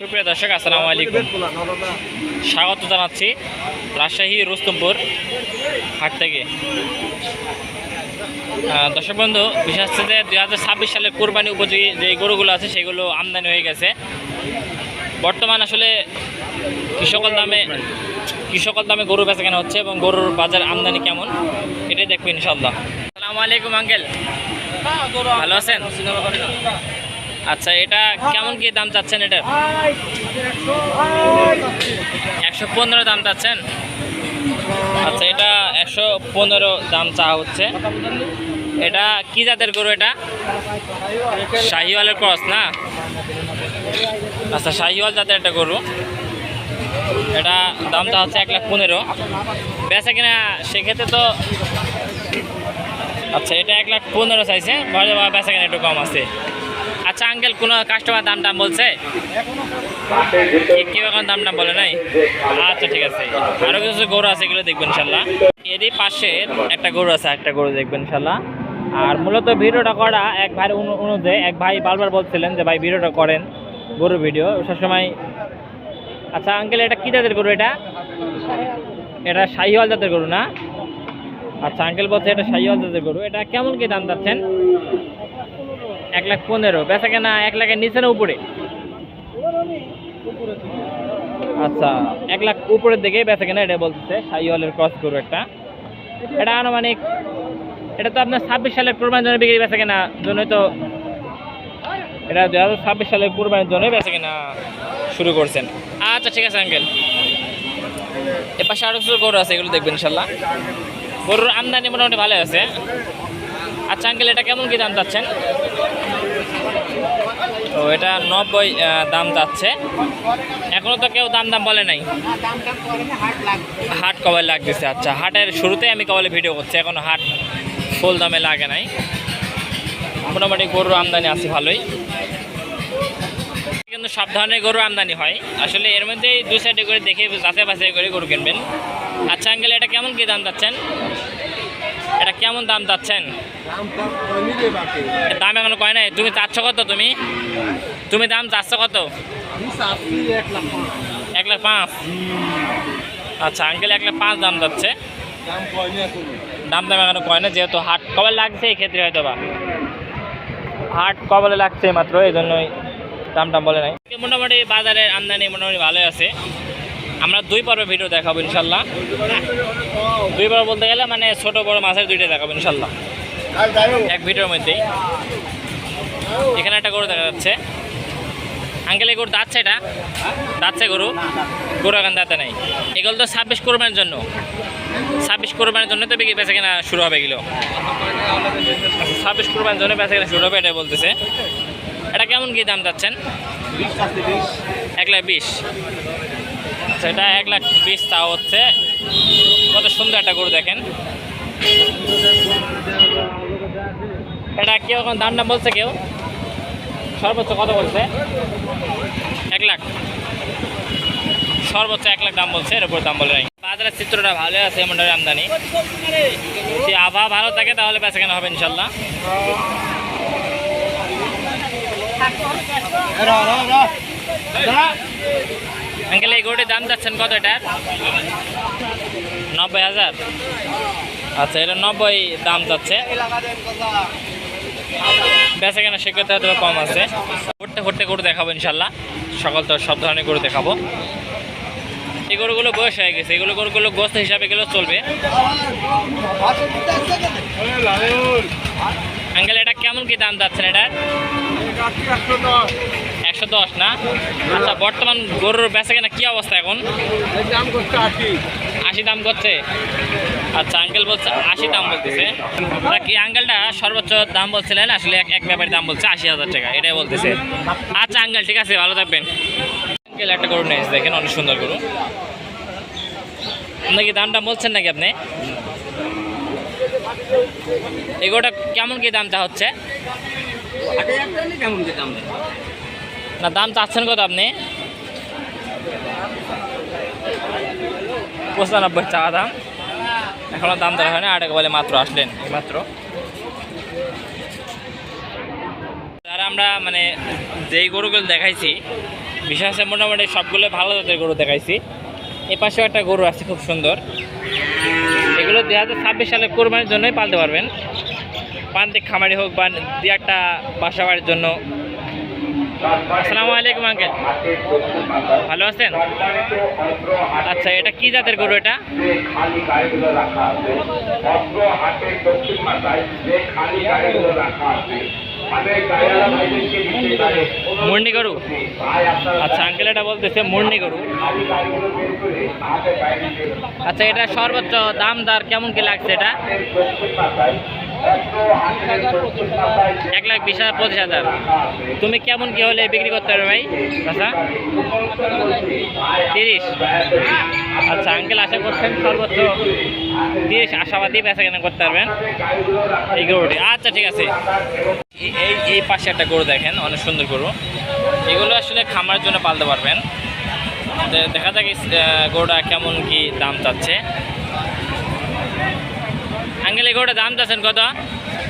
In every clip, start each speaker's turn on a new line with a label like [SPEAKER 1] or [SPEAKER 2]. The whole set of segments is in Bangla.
[SPEAKER 1] সুপ্রিয় দর্শক, আসসালামু আলাইকুম। স্বাগত জানাচ্ছি রাজশাহী, রুস্তমপুর হাট থেকে। দর্শক বন্ধু, বিশেষ যে দুই হাজার ছাব্বিশ সালের কোরবানি উপযোগী যে গরুগুলো আছে, সেগুলো আমদানি হয়ে গেছে। বর্তমান আসলে কৃষকল দামে কৃষকল দামে গরু বেচা কেনা হচ্ছে এবং গরুর বাজার আমদানি কেমন, এটাই দেখব ইনশাল্লাহ আসসালামু আলাইকুম, আঙ্কেল। ভালো আছেন? আচ্ছা এটা কেমন কি দাম চাচ্ছেন এটার একশো পনেরো দাম চাচ্ছেন? আচ্ছা এটা একশো পনেরো দাম চা হচ্ছে। এটা কি জাতের গরু এটা? শাহিওয়ালের ক্রস না? আচ্ছা শাহিওয়াল জাতের একটা গরু। এটা দামটা হচ্ছে এক লাখ পনেরো। বেচা কিনা সেক্ষেত্রে তো আচ্ছা এটা এক লাখ পনেরো চাইছে বেচা কিনা একটু কম আছে। আচ্ছা আঙ্কেল, কোনো কাস্টমার দাম দাম বলছে? কেউ এখন দাম দাম বলে নাই? আচ্ছা ঠিক আছে। আরও কিছু গরু আছে, এগুলো দেখবেন ইনশাল্লাহ। এরই পাশে একটা গরু আছে একটা গরু দেখবেন ইনশাল্লাহ। আর মূলত ভিডিওটা করা এক অনু- অনুযায়ী এক ভাই বারবার বলছিলেন যে, ভাই, ভিডিওটা করেন গরু ভিডিও। সবসময় আচ্ছা আঙ্কেল এটা কী জাতের গরু এটা? এটা শাহিওয়াল জাতের গরু না? আচ্ছা আঙ্কেল বলছে এটা শাহিওয়াল জাতের গরু। এটা কেমন কি দাম যাচ্ছেন এক লাখ পনেরো। বেচা কেনা এক লাখের নিচে না উপরে? আচ্ছা এক লাখ উপরের দিকে বেচা কেনা এটা বলতেছে শাহিওয়ালের ক্রস গরু একটা। এটা আনুমানিক, এটা তো আপনার ছাব্বিশ সালের কোরবানির জন্য বিক্রি বেচা কেনা জন্যই তো এটা দু হাজার ছাব্বিশ সালের কোরবানির জন্যই বেচা কেনা শুরু করছেন। আচ্ছা ঠিক আছে আঙ্কেল এ পাশে আরও কিছু গরু আছে, এগুলো দেখবেন, ইনশাল্লাহ। গরুর আমদানি মোটামুটি ভালো আছে। আচ্ছা আঙ্কেল এটা কেমন কি দাম চাচ্ছেন? এটা নব্বই দাম যাচ্ছে। এখনও তো কেউ দাম দাম বলে নাই। হাট কবে লাগতেছে? আচ্ছা হাটের শুরুতে আমি কবলে ভিডিও করছি, এখনও হাট ফুল দামে লাগে নাই। মোটামুটি গরুর আমদানি আছে ভালোই। কিন্তু সব ধরনের গরু আমদানি হয়। আসলে এর মধ্যেই দু সাইডে করে দেখে যাচাই বাছাই করে গরু কিনবেন। আচ্ছা আঙ্কেল, এটা কেমন কি দাম যাচ্ছেন? কেমন দাম যাচ্ছেন এর দাম এখনও কয় নাই? তুমি চাচ্ছ কত তুমি? তুমি দাম চাচ্ছ কত? এক লাখ পাঁচ। আচ্ছা আঙ্কেল এক লাখ পাঁচ দাম যাচ্ছে দাম দাম এখনও কয় না যেহেতু হাট কবে লাগছে এই ক্ষেত্রে হয়তো বা হাট কবলে লাগছে মাত্র, এই জন্যই দাম টাম বলে নাই। মোটামুটি বাজারের আমদানি মোটামুটি ভালোই আছে। আমরা দুই পর্বে ভিডিও দেখাবো ইনশাল্লাহ। দুই পর্ব বলতে গেলে মানে ছোট বড় মাছের দুইটা দেখাবো ইনশাল্লাহ। এক ভিডিওর মধ্যেই। এখানে একটা গরু দেখা যাচ্ছে। আঙ্কেল এই গরু দাঁতছে এটা দাঁতছে গরু। গরু এখন দাঁতে নাই। এগুলো তো ছাব্বিশ কোরবানির জন্য। ছাব্বিশ কোরবানির জন্য তো বেচা কেনা শুরু হবে এগুলো। ছাব্বিশ কোরবানির জন্য বেচা কেনা শুরু হবে এটাই বলতেছে। এটা কেমন কি দাম যাচ্ছেন এক লাখ বিশ। আচ্ছা এটা এক লাখ বিশ তাও হচ্ছে কত সুন্দর একটা গরু দেখেন। এটা কেউ এখন দাম দাম বলছে কেউ? সর্বোচ্চ কত বলছে? এক লাখ। সর্বোচ্চ এক লাখ দাম বলছে, এর উপর দাম বলে নাই। বাজারের চিত্রটা ভালো আছে এমনটার আমদানি। যদি আবহাওয়া ভালো থাকে, তাহলে বেচা কেনা হবে ইনশাল্লাহ আঙ্কেল, এই গরুটির দাম যাচ্ছেন কত এটার? নব্বই হাজার। আচ্ছা এটা নব্বই দাম যাচ্ছে। বেচা কেনা সেক্ষেত্রে হয়তো কম আছে। ঘুরতে ঘুরতে গরু দেখাবো ইনশাল্লাহ। সকল তো সব ধরনের গরু দেখাবো। এই গরুগুলো বয়স হয়ে গেছে। এগুলো গরুগুলো গোস্ত হিসাবে গেলে চলবে। আঙ্কেল, এটা কেমন কি দাম যাচ্ছেন এটার? একশো দশ না? আচ্ছা বর্তমান গরুর বেচা কেনা কি অবস্থা এখন? আশি। দাম করছে? আচ্ছা আঙ্কেল বলছে আশি দাম বলতেছে। কি আঙ্কেলটা সর্বোচ্চ দাম বলছিলেন? আসলে এক এক ব্যাপারে দাম বলছে আশি হাজার টাকা এটাই বলতেছে। আচ্ছা আঙ্কেল ঠিক আছে ভালো থাকবেন। আঙ্কেল একটা গরু নিয়েছে দেখেন অনেক সুন্দর গরু। আপনি কি দামটা বলছেন নাকি আপনি? এই গরুটা কেমন কি দামটা হচ্ছে? না দাম চাচ্ছেন কত আপনি? পঁচানব্বই টাকা দাম। এখনও দাম দেওয়া হয় না আট বলে মাত্র আসলেন। এই মাত্র। যারা আমরা মানে যেই গরুগুলো দেখাইছি বিশেষ মোটামুটি সবগুলো ভালো জাতের গরু দেখাইছি। এ পাশেও একটা গরু আছে খুব সুন্দর। এগুলো দুই হাজার ছাব্বিশ সালে কোরবানির জন্যই পালতে পারবেন। প্রান্তিক খামারি হোক বা দু একটা বাসা বাড়ির জন্য আসসালামু আলাইকুম, আঙ্কেল। ভালো আছেন? আচ্ছা এটা কি জাতের গরু এটা? মুন্ডি গরু? আচ্ছা আঙ্কেল এটা বলতেছে মুন্ডি গরু। আচ্ছা এটা সর্বোচ্চ দাম দার কেমন কি লাগছে এটা? এক লাখ বিশ হাজার, পঁচিশ হাজার। তুমি কেমন কি হলে বিক্রি করতে পারবে ভাই আচ্ছা তিরিশ। আচ্ছা আঙ্কেল আশা করছেন সর্বোচ্চ তিরিশ। আশাবাদী বেচা কেনা করতে পারবেন এই গরুটি। আচ্ছা ঠিক আছে। এই- এই পাশে একটা গরু দেখেন, অনেক সুন্দর গরু। এগুলো আসলে খামারের জন্য পালতে পারবেন। দেখা যাক গরুটা কেমন কি দাম চাচ্ছে। আঙ্কেল এই গরুটা দাম চাচ্ছেন কত?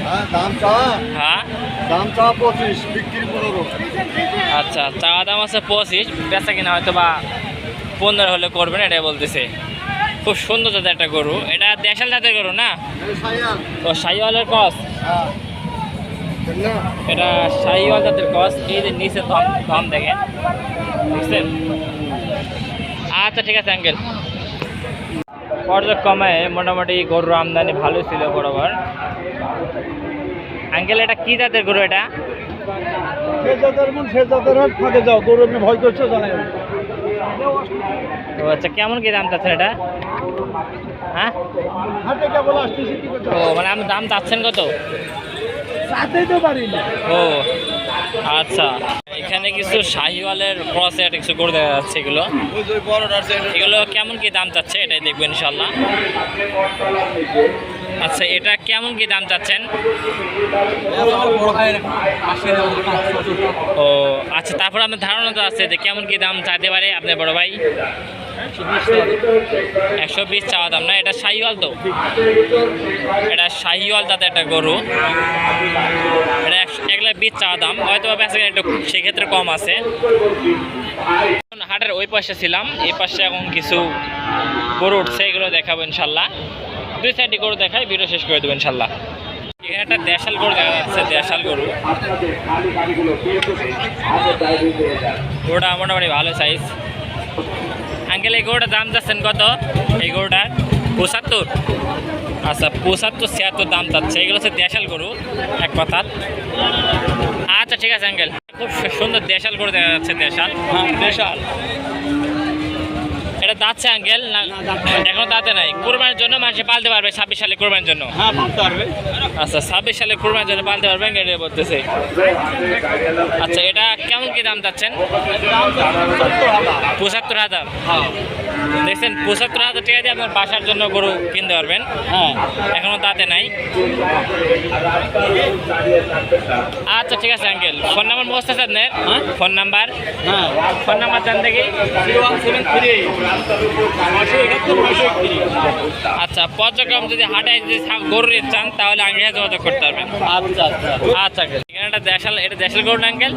[SPEAKER 2] হ্যাঁ দাম
[SPEAKER 1] হ্যাঁ। আচ্ছা চা দাম আছে পঁচিশ বেচা কিনা হয়তো বা পনেরো হলে করবেন এটাই বলতেছে। খুব সুন্দর জাতের একটা গরু। এটা দেশাল জাতের গরু না? তো শাহিওয়ালের কস?
[SPEAKER 2] হ্যাঁ।
[SPEAKER 1] এটা শাহিওয়াল জাতের কস এই যে নিচে ধম ধম দেখে বুঝছেন আচ্ছা ঠিক আছে আঙ্কেল। পর্যায়ক্রমে মোটামুটি গরুর আমদানি ভালো ছিল বরাবর। আঙ্কেল এটা কি জাতের গরু এটা? আচ্ছা কেমন কি দাম চাচ্ছেন এটা? হ্যাঁ? ও মানে আপনি দাম চাচ্ছেন কত?
[SPEAKER 2] তো
[SPEAKER 1] ও আচ্ছা। এখানে কিছু শাহিওয়ালের ক্রস একটা কিছু করে দেওয়া যাচ্ছে এগুলো। এগুলো কেমন কি দাম চাচ্ছে এটাই দেখবেন ইনশাল্লাহ আচ্ছা এটা কেমন কি দাম চাচ্ছেন? ও আচ্ছা তারপর আপনার ধারণা তো আছে যে কেমন কি দাম চাইতে পারে আপনার বড় ভাই? একশো বিশ চাওয়া দাম না? এটা শাহিওয়াল তো। এটা শাহিওয়াল তাতে একটা গরু। এটা একশো এক লাখ বিশ চাওয়া দাম। হয়তো বেচা একটু সেক্ষেত্রে কম আছে। হাটের ওই পাশে ছিলাম। এই পাশে এখন কিছু গরু উঠছে এগুলো দেখাবো ইনশাল্লাহ। দুই সাইডে গরু দেখাই ভিডিও শেষ করে দেবো ইনশাল্লাহ। এখানে একটা দেশাল গরু দেখা যাচ্ছে দেশাল গরু। গরুটা মোটামুটি ভালো সাইজ আঙ্কেল এই গরুটার দাম যাচ্ছেন কত? এই গরুটার পঁচাত্তর। আচ্ছা পঁচাত্তর, ছিয়াত্তর দাম যাচ্ছে। এগুলো হচ্ছে দেশাল গরু, এক কথা। আচ্ছা ঠিক আছে, আঙ্কেল। খুব সুন্দর দেশাল গরু দেখা যাচ্ছে, দেশাল। দেশাল। এটা দাঁতছে আঙ্কেল না এখনও দাঁতে নাই। কোরবানির জন্য মানুষ পালতে পারবে ছাব্বিশ সালে কোরবানির জন্য।
[SPEAKER 2] হ্যাঁ
[SPEAKER 1] আচ্ছা ছাব্বিশ সালে কোরবানির জন্য পালতে পারবেন এটা বলতেছে। আচ্ছা এটা কেমন কি দাম চাচ্ছেন? পঁচাত্তর হাজার। দেখছেন পঁচাত্তর হাজার টাকা দিয়ে আপনার বাসার জন্য গরু কিনতে পারবেন।
[SPEAKER 2] হ্যাঁ।
[SPEAKER 1] এখনও তাতে নাই। আচ্ছা ঠিক আছে আঙ্কেল। ফোন নাম্বার মুখস্থ আছে আপনার? Phone number?
[SPEAKER 2] হ্যাঁ।
[SPEAKER 1] ফোন নাম্বার জান দেখি। আচ্ছা পর্যক্রম যদি হাটায় যদি গরু চান তাহলে আঙ্কেল যোগাযোগ করতে পারবেন।
[SPEAKER 2] আচ্ছা আচ্ছা।
[SPEAKER 1] আচ্ছা এখানে একটা দেশাল এটা দেশাল গরু না আঙ্কেল?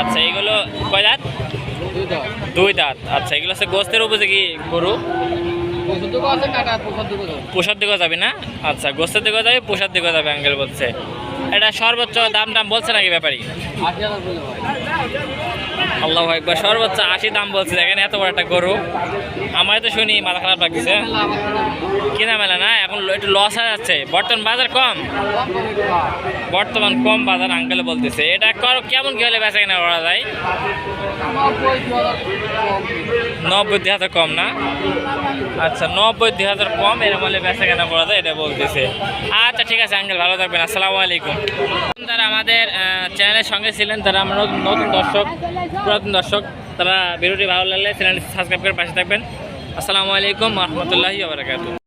[SPEAKER 1] আচ্ছা এগুলো কয় দুই দাঁত। আচ্ছা এগুলো হচ্ছে গোস্তের উপযোগী গরু? পোষার দিকে যাবি। না? আচ্ছা গোস্তের দিকে যাবি পোষার দিকে যাবে আঙ্কেল বলছে। এটা সর্বোচ্চ দাম দাম বলছে নাকি ব্যাপারী? আল্লাহ একবার সর্বোচ্চ আশি দাম বলছে, দেখেন এত বড় একটা গরু। আমার তো শুনি, মাথা খারাপ লাগছে কিনা মেলা না, এখন একটু লস হয়ে যাচ্ছে। বর্তমান বাজার কম? বর্তমান কম বাজার আঙ্কেল বলতেছে। এটা কর, কেমন কি হলে বেচা কেনা করা যায়? নব্বই, দুই হাজার কম না? আচ্ছা নব্বই, দুই হাজার কম, এরকম হলে বেচা কেনা করা যায়, এটা বলতেছে। আচ্ছা ঠিক আছে, আঙ্কেল, ভালো থাকবেন, আসসালামু আলাইকুম। তারা আমাদের চ্যানেলের সঙ্গে ছিলেন, তারা আমরা নতুন- দর্শক, পুরাতন দর্শক, তারা ভিডিওটি ভালো লাগলে চ্যানেলটি সাবস্ক্রাইব করে পাশে থাকবেন। আসসালামু আলাইকুম রহমতুল্লাহি